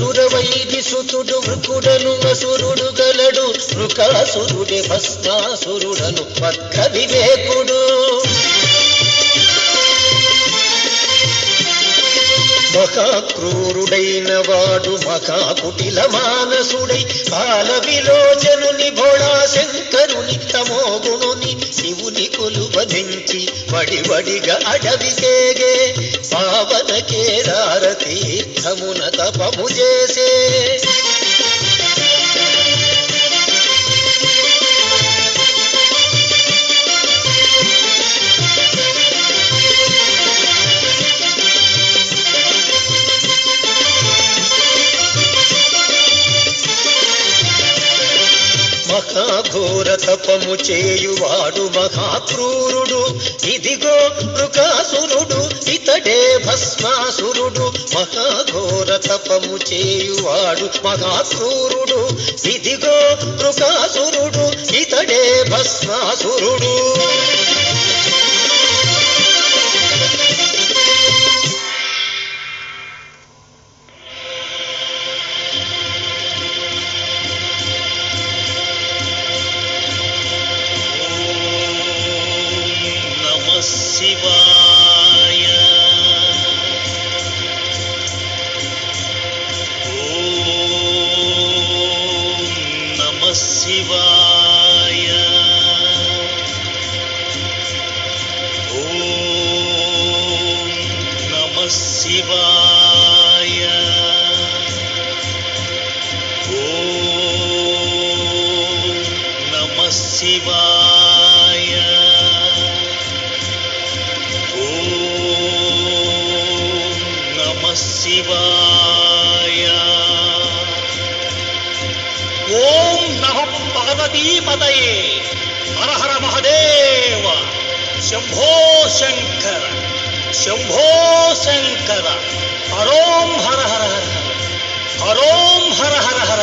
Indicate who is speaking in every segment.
Speaker 1: వృకుడను సురవైరి సుతుడు వృకుడను అసురుడు గలడు వృకాసురుడే భస్మాసురుడను పక్క వివేకుడు మహాక్రూరుడైన వాడు మహాకుటిల మానసుడై బాల విలోచనుని భోళా శంకరుని తమోగుణుని శివుని కొలువధించి వడి వడిగా అడవికేగే పావన తీర్థమున తపము చేసే. మహాఘోర తపము చేయువాడు మహాక్రూరుడు. ఇదిగో మృకాసురుడు ఇతడే తపము చేయువాడు మహాక్రూరుడు ఇదిగో మృగాసురుడు ఇతడే భస్మాసురుడు.
Speaker 2: పార్వతీపతయే హర హర మహదేవ శంభో శంకర శంభో శంకర హరోం హర హర హర హర. హరోం హర హర హర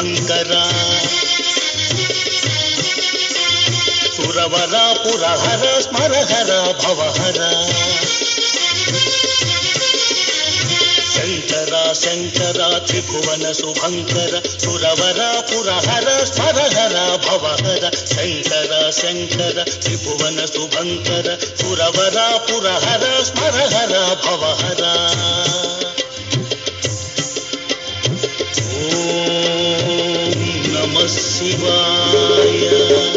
Speaker 1: ಶಂಕರ ಸುರವರ ಪುರಹರ ಸ್ಮರಹರ ಭವಹರ ಶಂಕರ ಶಂಕರ ತ್ರಿಭುವನ ಶುಭಂಕರ ಸುರವರ ಪುರಹರ ಸ್ಮರಹರ ಭವಹರ ಶಂಕರ ಶಂಕರ ತ್ರಿಭುವನ ಶುಭಂಕರ ಸುರವರ ಪುರಹರ ಸ್ಮರಹರ ಭವಹರ నమ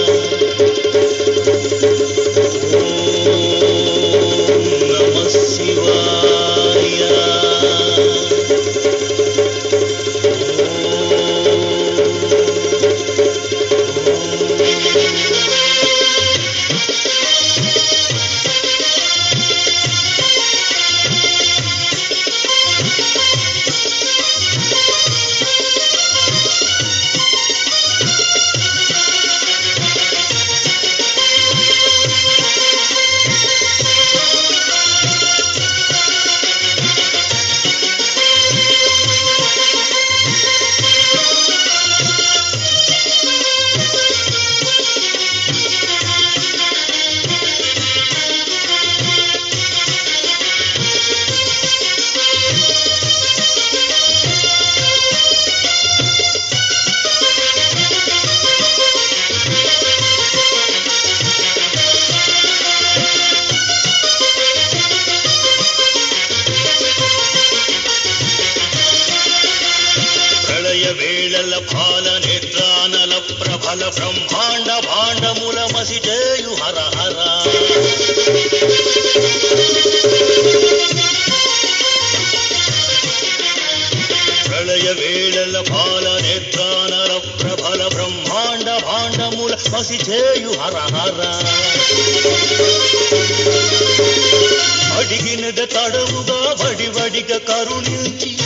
Speaker 1: బాసి చేయు హరహర అడిగినద తడవుగా వడివడిగ కరుణించి.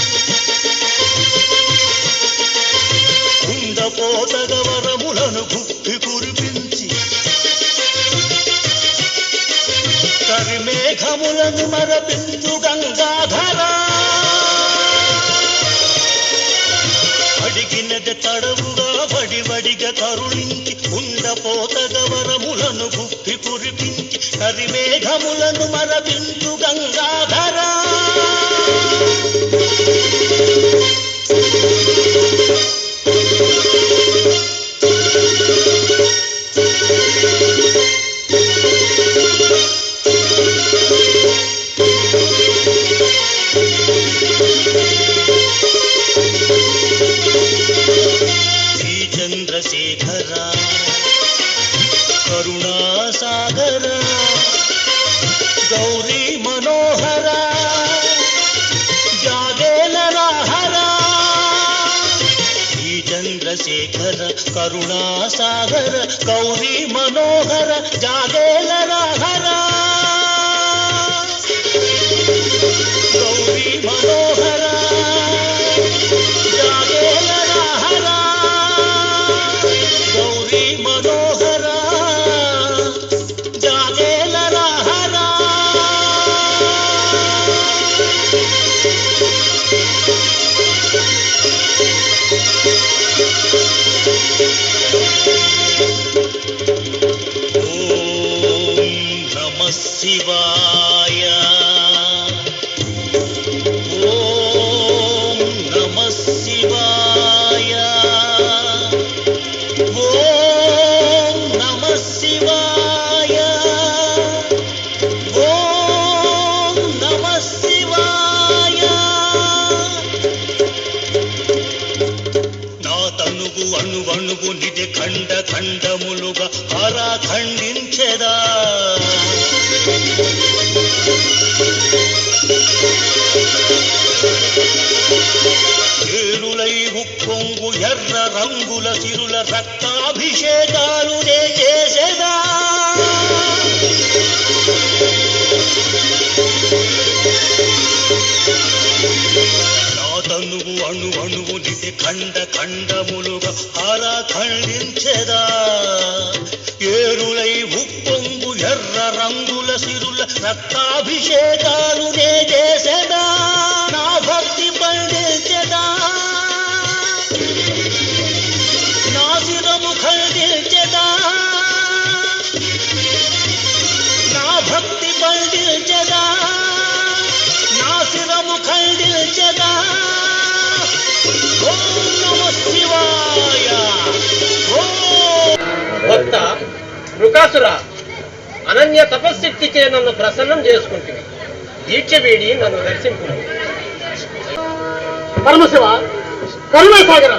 Speaker 1: కుండపోతగ వరములను గుప్పి కురిపించి. కరిమేఘములను మరపించు గంగాధర. అడిగినద తడవుగా వడివడిగ కరుణించి. ఉండపోతగ గుప్పి కురిపించి కరిమేఘములను మరపించు గంగాధరా. सागर। गौरी मनोहरा, जागे नराहरा चंद्रशेखर करुणा सागर, गौरी मनोहर, जागे नराहरा गौरी मनोहरा, जागे नराहरा गौरी मनो రంగుల సిరుల రక్తాభిషేకాలు నే చేసేదా? నా తనువు అణు అణువు నిధి ఖండ ఖండములుగా హర ఖండించెదా ఏరులై ఉప్పొంగు ఎర్ర రంగుల సిరుల రక్తాభిషేకాలు నే చేసేదా? నా భక్తి పండించెదా? నా శిరము ఖండించెదా నా భక్తి నా శిరము ఖండించెదా ఓం నమ శివాయ ఓం
Speaker 3: భక్త వృకాసుర అనన్య తపశ్శక్తిచే నన్ను ప్రసన్నం చేసుకుంటుంది దీక్ష వీడి నన్ను దర్శింపు
Speaker 4: పరమశివ కరుణాసాగర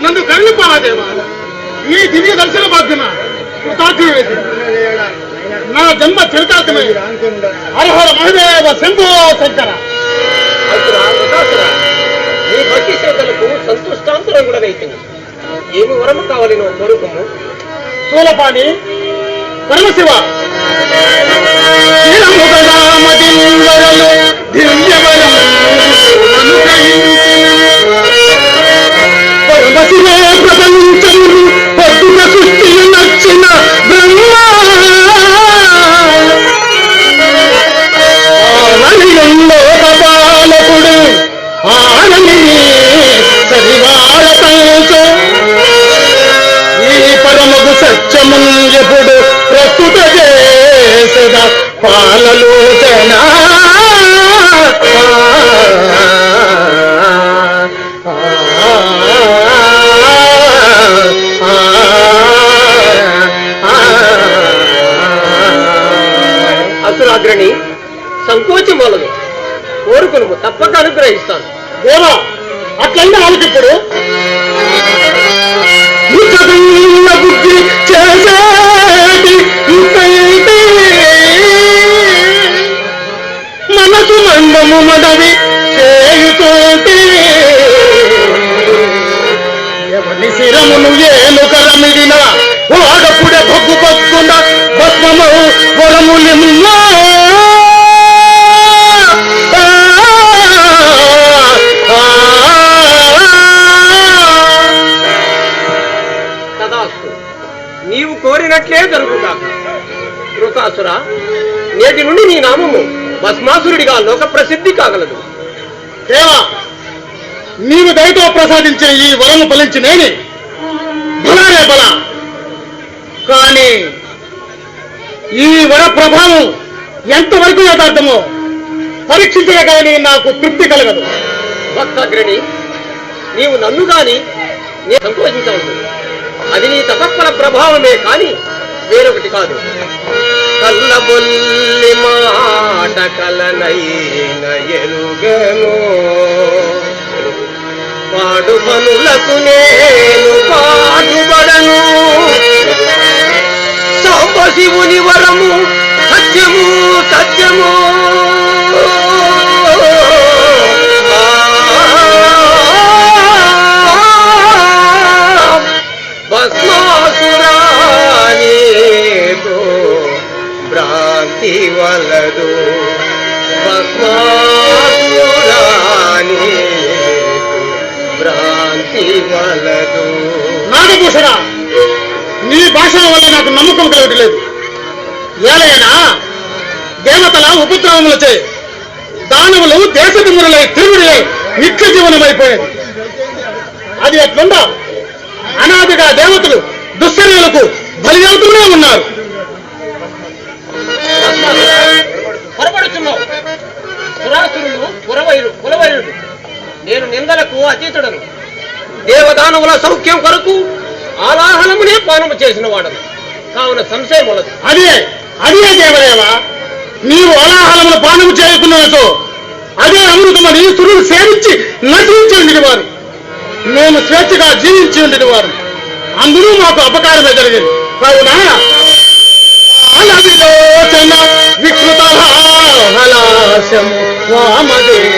Speaker 4: నన్ను కరుణిపాలాదేవ భాగ్యమ కృతార్థమైంది నా జన్మ చరితార్థమై హరహర మహదేవ శంభో శంకర.
Speaker 3: నీ భక్తి శ్రద్ధలకు కూడా వెళ్తుంది ఏమి వరము కావాలినో కోరుకుము
Speaker 4: శూలపాణి పరమశివ. ఎవరి శిరమును ఏలు కరమిడిన వాడపుడే భగ్గు భగ్గున భస్మము
Speaker 3: తదాస్తు నీవు కోరినట్లే జరుగుతాక వృకాసుర నేటి నుండి నీ నామము భస్మాసురుడిగా లోక ప్రసిద్ధి కాగలదు.
Speaker 4: దేవా నీవు దయతో ప్రసాదించిన ఈ వరము ఫలించి నేనే బలారే బల. కానీ ఈ వర ప్రభావం ఎంతవరకు యథార్థమో పరీక్షించగా కానీ నాకు తృప్తి కలగదు.
Speaker 3: భక్తగ్రణి నీవు నన్ను కాని నీ సంకోచించవద్దు అది నీ తపస్పర ప్రభావమే కాని వేరొకటి కాదు. కల్లబొల్లి మాట కలనైన ఎరుగను. పాడు పనులకు నేను శివుని వరము సత్యము సత్యము. భస్మాసురానితో భ్రాంతి వలదు. భస్మాసురాని భ్రాంతి వలదు.
Speaker 4: నాగభూషణ. నీ భాషల వల్ల నాకు నమ్మకం కలగట్లేదు ఏలైనా దేవతల ఉపద్రవములచే దానవులు దేశదిములై తిరుగుడులై నిత్య జీవనమైపోయేది. అది ఎట్లుందా? అనాదిగా దేవతలు దుశ్చర్యలకు బలి అవుతూనే ఉన్నారు.
Speaker 3: పొరపడుచున్నావు. సురాసురులు కురవైరు కులవైరుడు నేను నిందలకు అతీతుడను. దేవదానవుల సౌఖ్యం కొరకు ఆలాహనమునే పానము చేసిన వాడను. కావున సంశయం ఉండదు.
Speaker 4: అదే అదే దేవదేవ నీవు అలాహలములు పానము చేయకున్నచో అదే అమృతమని సురుడు సేవించి నశించి వారు మేము స్వేచ్ఛగా జీవించి ఉండిన వారు అందులో మాకు అపకారమే జరిగింది. కావున విలోచన వికృత వామదేవ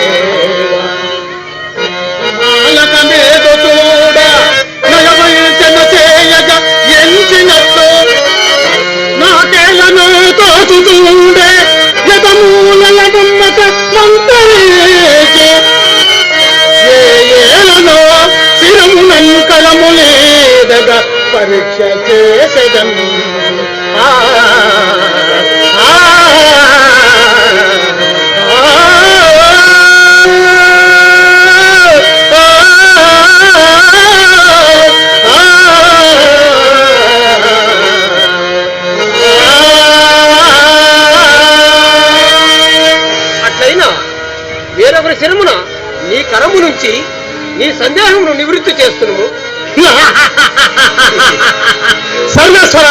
Speaker 3: సందేహమును నివృత్తి చేస్తున్నాము
Speaker 4: సర్వేశ్వర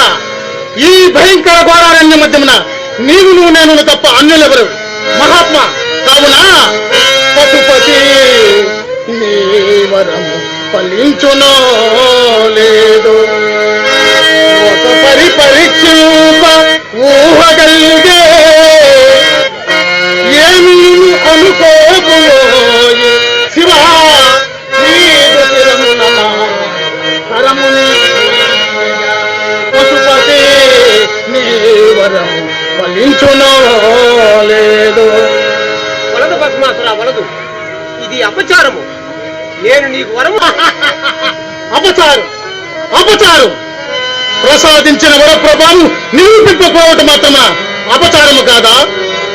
Speaker 4: ఈ భయంకర ఘోరారణ్య మధ్యమున నీవు నువ్వు నేను తప్ప అన్యులెవరు? మహాత్మా కావున పశుపతి నీ వరము ఫలించునో లేదు. ఒక పరి
Speaker 3: పరీక్ష అపచారము. నేను నీకు వరము.
Speaker 4: అపచారం. అపచారం. ప్రసాదించిన వరప్రభావం నిరూపింపకపోవటం మాత్రమా? అపచారము కాదా?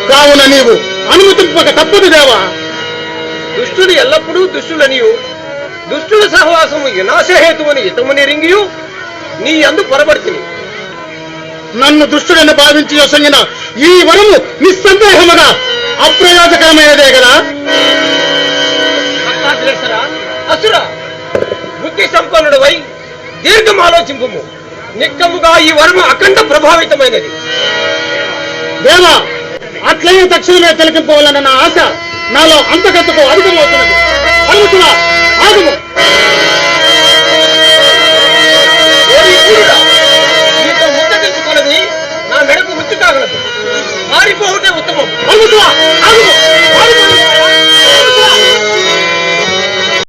Speaker 4: కావున నీవు అనుమతింపక తప్పదు దేవా.
Speaker 3: దుష్టుడు ఎల్లప్పుడూ దుష్టులనియు దుష్టుల సహవాసము వినాశహేతువని ఇతముని రింగియు. నీ అందు పొరబడుతుంది
Speaker 4: నన్ను దుష్టుడని భావించి యొసంగిన ఈ వరము నిస్సందేహముగా అప్రయోజకరమైనదే కదా?
Speaker 3: అసురా బుద్ధి సంపన్నుడవై దీర్ఘం ఆలోచింపు నిక్కముగా ఈ వరం అఖండ ప్రభావితమైనది.
Speaker 4: దేవా అట్లనే తక్షణమే తిలకింపవాలన్న నా ఆశ నాలో అంతకంతకు అధికమవుతున్నది. అడుగుతున్నా ఆగము. నా మెడకు ఉచ్చు కాగలదు మారిపోవటే ఉత్తమం. అడుగుతున్నా ఆగము.